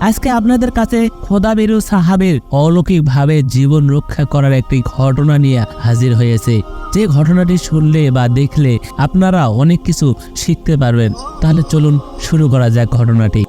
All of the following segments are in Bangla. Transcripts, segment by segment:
আজকে আপনাদের কাছে খোদাবিরু সাহাবের অলৌকিকভাবে জীবন রক্ষা করার একটি ঘটনা নিয়ে হাজির হয়েছে। যে ঘটনাটি শুনলে বা দেখলে আপনারা অনেক কিছু শিখতে পারবেন। তাহলে চলুন শুরু করা যাক ঘটনাটি।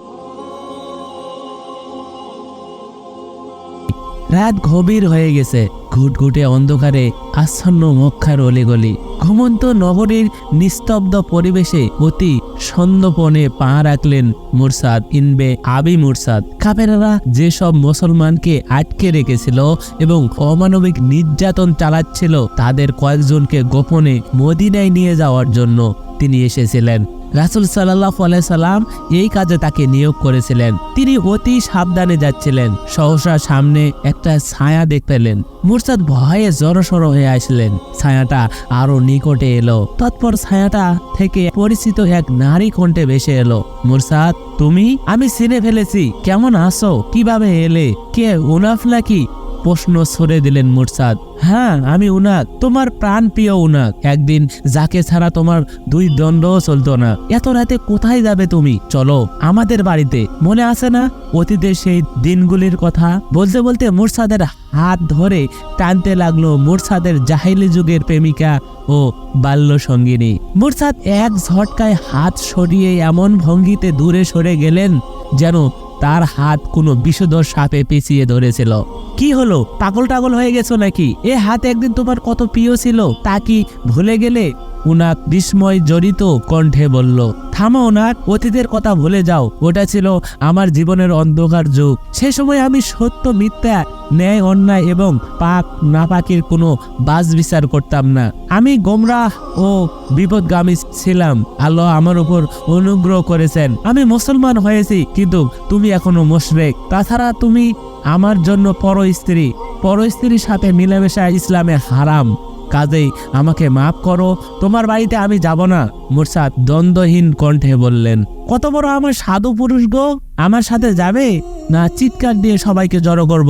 রাত গভীর হয়ে গেছে। ঘুটঘুটে অন্ধকারে আচ্ছন্ন মক্ষার অলিগলি। ঘুমন্ত নগরীর নিস্তব্ধ পরিবেশে অতি সন্দপনে পা রাখলেন মুরসাদ ইনবে আবি মুরসাদ। কাপেরারা যেসব মুসলমানকে আটকে রেখেছিল এবং অমানবিক নির্যাতন চালাচ্ছিল, তাদের কয়েকজনকে গোপনে মদিনায় নিয়ে যাওয়ার জন্য তিনি এসেছিলেন। রাসুল সাল্লাহ সাল্লাম এই কাজে তাকে নিয়োগ করেছিলেন। তিনি অতি সাবধানে যাচ্ছিলেন, সহসা সামনে একটা ছায়া দেখতে পেলেন মুরসাদ ভয়ে জড়সড় হয়ে আসলেন। ছায়াটা আরও নিকটে এলো। তৎপর ছায়াটা থেকে পরিচিত এক নারী কণ্ঠে ভেসে এলো, মুরসাদ, তুমি? আমি চিনে ফেলেছি। কেমন আছো? কীভাবে এলে? কে উনাফ নাকি? প্রশ্ন ছড়ে দিলেন মুরসাদ। হ্যাঁ আমি উনাক, তোমার প্রাণ প্রিয় উনাক। একদিন যাকে ছাড়া তোমার দুই দণ্ডও চলতো না। এত রাতে কোথায় যাবে তুমি? চলো, আমাদের বাড়িতে। মনে আছে না, অতীতের সেই দিনগুলির কথা? বলতে বলতে মুরসাদের হাত ধরে টানতে লাগল মুরসাদের জাহিলি যুগের প্রেমিকা ও বাল্য সঙ্গিনী মুরসাদ এক ঝটকায় হাত সরিয়ে এমন ভঙ্গিতে দূরে সরে গেলেন যেন তার হাত কোনো বিষধর সাপে পেঁচিয়ে ধরেছিল। কি হলো? পাগল টাগল হয়ে গেছো নাকি? এ হাত একদিন তোমার কত প্রিয় ছিল তা কি ভুলে গেলে? উনাক বিস্ময় জড়িত কণ্ঠে বলল, থামো ওনাক অতীতের কথা ভুলে যাও। ওটা ছিল আমার জীবনের অন্ধকার যুগ। সে সময় আমি সত্য, মিথ্যা, ন্যায়, অন্যায় এবং পাক নাপাকের কোনো বাজ বিচার করতাম না। আমি গোমরাহ ও বিপদগামী ছিলাম। আল্লাহ আমার উপর অনুগ্রহ করেছেন। আমি মুসলমান হয়েছি, কিন্তু তুমি এখনও মুশরেক। তাছাড়া তুমি আমার জন্য পর স্ত্রী পর স্ত্রীর সাথে মিলেমিশা ইসলামে হারাম। কাজেই আমাকে মাফ করো, তোমার বাড়িতে আমি যাব না। মুরসাদ দ্বন্দ্বহীন কণ্ঠে বললেন, কত বড় আমার সাধু পুরুষ গো, আমার সাথে যাবে? না, চিৎকার দিয়ে সবাইকে জড়ো করব।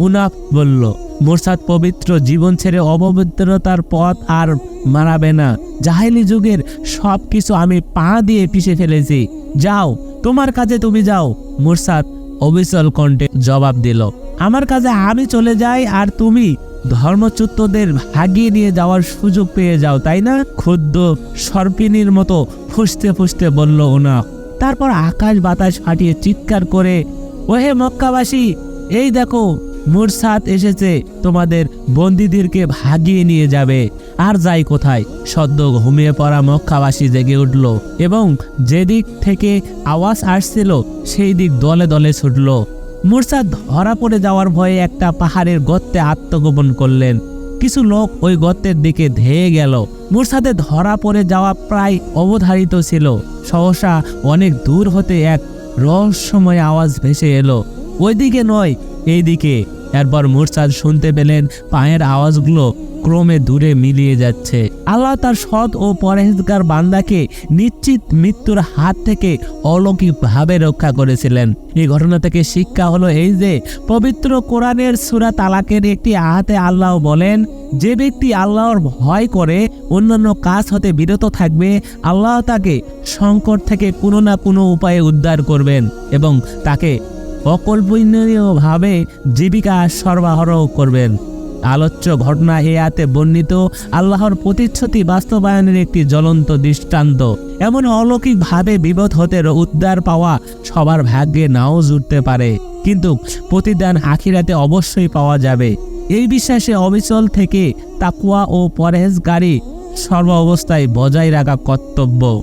উনাফ বলল, মোরসাদ পবিত্র জীবন ছেড়ে অপবিত্রতার পথ আর মারাবে না। জাহেলি যুগের সব কিছু আমি পা দিয়ে পিষে ফেলেছি। যাও, তোমার কাজে তুমি যাও। মোরসাদ অবিচল কণ্ঠে জবাব দিল, আমার কাজে আমি চলে যাই আর তুমি ধর্মচ্যুতদের ভাগিয়ে নিয়ে যাওয়ার সুযোগ পেয়ে যাও, তাই না? ক্ষুদ্র সর্পিনীর মতো ফুসতে ফুসতে বলল ওনা তারপর আকাশ বাতাস ফাটিয়ে চিৎকার করে, ওহে মক্কাবাসী, এই দেখো, মুরসাদ এসেছে, তোমাদের বন্দীদেরকে ভাগিয়ে নিয়ে যাবে। আর যাই কোথায়? সদ্য ঘুমিয়ে পড়া মক্কাবাসী জেগে উঠল এবং যেদিক থেকে আওয়াজ আসছিল সেই দিক দলে দলে ছুটল। মুরসাদ ধরা পড়ে যাওয়ার ভয়ে একটা পাহাড়ের গর্তে আত্মগোপন করলেন। কিছু লোক ওই গর্তের দিকে ধেয়ে গেল। মুরসাদে ধরা পড়ে যাওয়া প্রায় অবধারিত ছিল। সহসা অনেক দূর হতে এক রহস্যময় আওয়াজ ভেসে এলো। ওইদিকে নয়, এইদিকে। এরপর মূর্ছাদ শুনতে পেলেন পায়ের আওয়াজগুলো ক্রমে দূরে মিলিয়ে যাচ্ছে। আল্লাহ তার সৎ ও পরহেজগার বান্দাকে নিশ্চিত মৃত্যুর হাত থেকে অলৌকিকভাবে রক্ষা করেছিলেন। এই ঘটনা থেকে শিক্ষা হলো এই যে, পবিত্র কোরআনের সুরা তালাকের একটি আহাতে আল্লাহ বলেন, যে ব্যক্তি আল্লাহর ভয় করে, অন্যান্য কাজ হতে বিরত থাকবে, আল্লাহ তাকে সংকট থেকে কোনো না কোনো উপায়ে উদ্ধার করবেন এবং তাকে অকল্পনীয়ভাবে জীবিকা সরবরাহ করবেন। আলোচ্য ঘটনা এ আতে বর্ণিত আল্লাহর প্রতিশ্রুতি বাস্তবায়নের একটি জ্বলন্ত দৃষ্টান্ত। এমন অলৌকিকভাবে বিপদ হতে উদ্ধার পাওয়া সবার ভাগ্যে নাও জুটতে পারে। কিন্তু প্রতিদান আখিরাতে অবশ্যই পাওয়া যাবে। এই বিশ্বাসে অবিচল থেকে তাকুয়া ও পরহেজগারি সর্ব অবস্থায় বজায় রাখা কর্তব্য।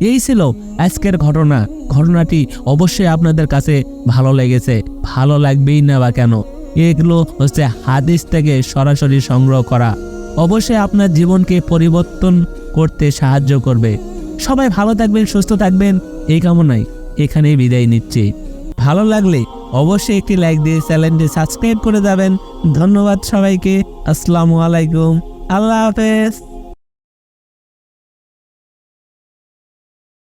এই ছিল আজকের ঘটনা। ঘটনাটি অবশ্যই আপনাদের কাছে ভালো লেগেছে। ভালো লাগবেই না বা কেন? এগুলো হচ্ছে হাদিস থেকে সরাসরি সংগ্রহ করা। অবশ্যই আপনার জীবনকে পরিবর্তন করতে সাহায্য করবে। সবাই ভালো থাকবেন, সুস্থ থাকবেন, এই কামনায় এখানেই বিদায় নিচ্ছি। ভালো লাগলে অবশ্যই একটি লাইক দিয়ে চ্যানেলটি সাবস্ক্রাইব করে যাবেন। ধন্যবাদ সবাইকে, আসসালামু আলাইকুম, আল্লাহ হাফেজ।